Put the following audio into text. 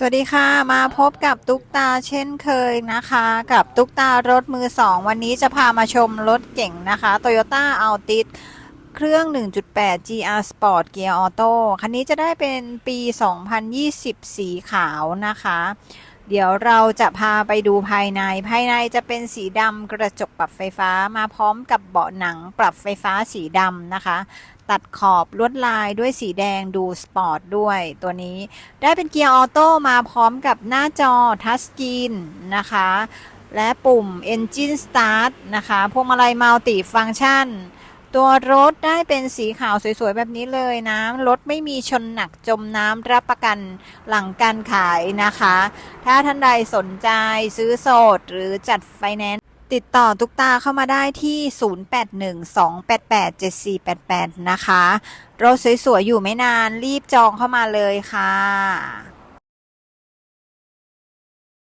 สวัสดีค่ะ มาพบกับตุ๊กตาเช่นเคยนะคะ กับตุ๊กตารถมือสองวันนี้จะพามาชมรถเก่งนะคะ Toyota Altis เครื่อง 1.8 GR Sport Gear Auto คันนี้จะได้เป็นปี 2020 สีขาวนะคะ เดี๋ยวเราจะพาไปดูภายใน ภายในจะเป็นสีดำกระจกปรับไฟฟ้ามาพร้อมกับเบาะหนังปรับไฟฟ้าสีดำนะคะ ตัดขอบลวดลายด้วยสีแดงดูสปอร์ตด้วยตัวนี้ ได้เป็นเกียร์ออโต้มาพร้อมกับหน้าจอทัชสกรีนนะคะ และปุ่ม Engine Start นะคะ พวงมาลัยมัลติฟัง c t ชัน ตัวรถได้เป็นสีขาวสวยๆ แบบนี้เลยนะ รถไม่มีชนหนักจมน้ำรับประกันหลังการขายนะคะ ถ้าท่านใดสนใจซื้อโสดหรือจัดไฟแนนซ์ติดต่อตุกตาเข้ามาได้ที่ 0812887488 นะคะ รถสวยๆ อยู่ไม่นานรีบจองเข้ามาเลยค่ะ